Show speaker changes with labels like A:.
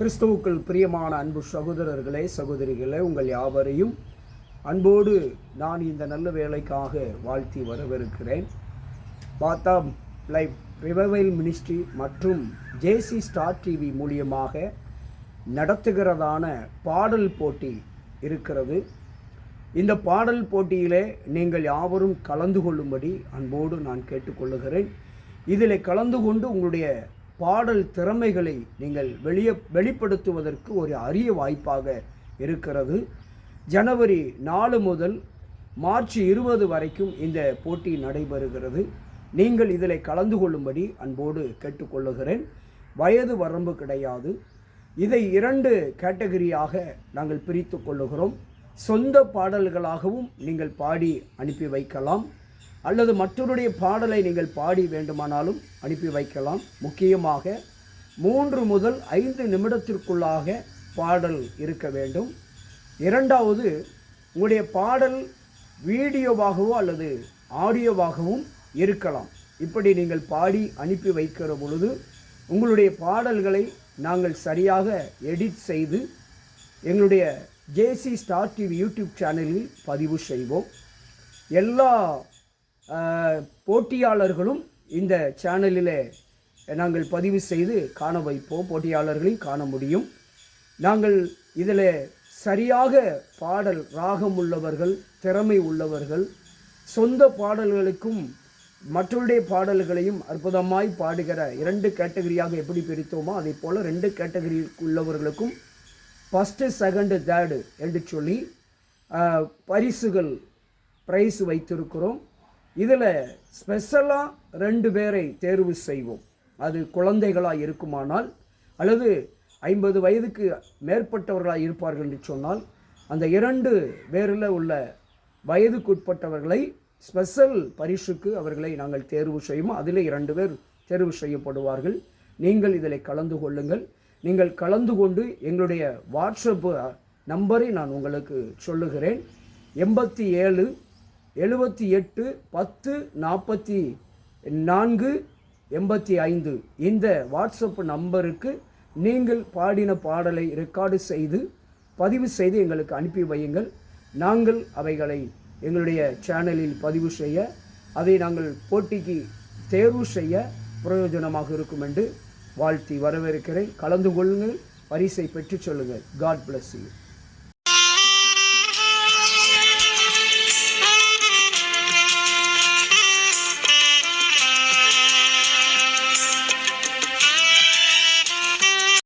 A: கிறிஸ்துவுக்குள் பிரியமான அன்பு சகோதரர்களே சகோதரிகளே உங்கள் யாவரையும் அன்போடு நான் இந்த நல்ல வேலைக்காக வாழ்த்தி வரவிருக்கிறேன் பார்த்தா லைவ் ரிவைவல் மினிஸ்ட்ரி மற்றும் ஜேசி ஸ்டார் டிவி மூலியமாக நடத்துகிறதான பாடல் போட்டி இருக்கிறது. இந்த பாடல் போட்டியிலே நீங்கள் யாவரும் கலந்து கொள்ளும்படி அன்போடு நான் கேட்டுக்கொள்ளுகிறேன். இதில் கலந்து கொண்டு உங்களுடைய பாடல் திறமைகளை நீங்கள் வெளியே வெளிப்படுத்துவதற்கு ஒரு அரிய வாய்ப்பாக இருக்கிறது. ஜனவரி நாலு முதல் மார்ச் இருபது வரைக்கும் இந்த போட்டி நடைபெறுகிறது. நீங்கள் இதில் கலந்து கொள்ளும்படி அன்போடு கேட்டுக்கொள்ளுகிறேன். வயது வரம்பு கிடையாது. இதை இரண்டு கேட்டகரியாக நாங்கள் பிரித்து கொள்ளுகிறோம். சொந்த பாடல்களாகவும் நீங்கள் பாடி அனுப்பி வைக்கலாம். அல்லது மற்றவருடைய பாடலை நீங்கள் பாடி வேண்டுமானாலும் அனுப்பி வைக்கலாம். முக்கியமாக மூன்று முதல் ஐந்து நிமிடத்திற்குள்ளாக பாடல் இருக்க வேண்டும். இரண்டாவது உங்களுடைய பாடல் வீடியோவாகவோ அல்லது ஆடியோவாகவும் இருக்கலாம். இப்படி நீங்கள் பாடி அனுப்பி வைக்கிற பொழுது உங்களுடைய பாடல்களை நாங்கள் சரியாக எடிட் செய்து எங்களுடைய ஜேசி ஸ்டார் டிவி யூடியூப் சேனலில் பதிவு செய்வோம். எல்லா போட்டியாளர்களும் இந்த சேனலில் நாங்கள் பதிவு செய்து காண வைப்போம். போட்டியாளர்களையும் காண முடியும். நாங்கள் இதில் சரியாக பாடல் ராகம் உள்ளவர்கள் திறமை உள்ளவர்கள் சொந்த பாடல்களுக்கும் மற்றவருடைய பாடல்களையும் அற்புதமாய் பாடுகிற இரண்டு கேட்டகரியாக எப்படி பிரித்தோமோ அதே போல் ரெண்டு கேட்டகரி உள்ளவர்களுக்கும் ஃபஸ்ட்டு செகண்டு தேர்டு என்று சொல்லி பரிசுகள் ப்ரைஸ் வைத்திருக்கிறோம். இதில் ஸ்பெஷலாக ரெண்டு பேரை தேர்வு செய்வோம். அது குழந்தைகளாக இருக்குமானால் அல்லது ஐம்பது வயதுக்கு மேற்பட்டவர்களாக இருப்பார்கள் என்று சொன்னால் அந்த இரண்டு பேரில் உள்ள வயதுக்குட்பட்டவர்களை ஸ்பெஷல் பரிசுக்கு அவர்களை நாங்கள் தேர்வு செய்வோம். அதில் இரண்டு பேர் தேர்வு செய்யப்படுவார்கள். நீங்கள் இதில் கலந்து கொள்ளுங்கள். நீங்கள் கலந்து கொண்டு எங்களுடைய வாட்ஸ்அப் நம்பரை நான் உங்களுக்கு சொல்லுகிறேன். எண்பத்தி ஏழு எழுபத்தி எட்டு பத்து நாற்பத்தி நான்கு எண்பத்தி ஐந்து. இந்த வாட்ஸ்அப் நம்பருக்கு நீங்கள் பாடின பாடலை ரெக்கார்டு செய்து பதிவு செய்து எங்களுக்கு அனுப்பி வையுங்கள். நாங்கள் அவைகளை எங்களுடைய சேனலில் பதிவு செய்ய அதை நாங்கள் போட்டிக்கு தேர்வு செய்ய பிரயோஜனமாக இருக்கும் என்று வாழ்த்தி வரவேற்கிறேன். கலந்து கொள்ளுங்கள் பரிசை பெற்றுச் சொல்லுங்கள். God bless you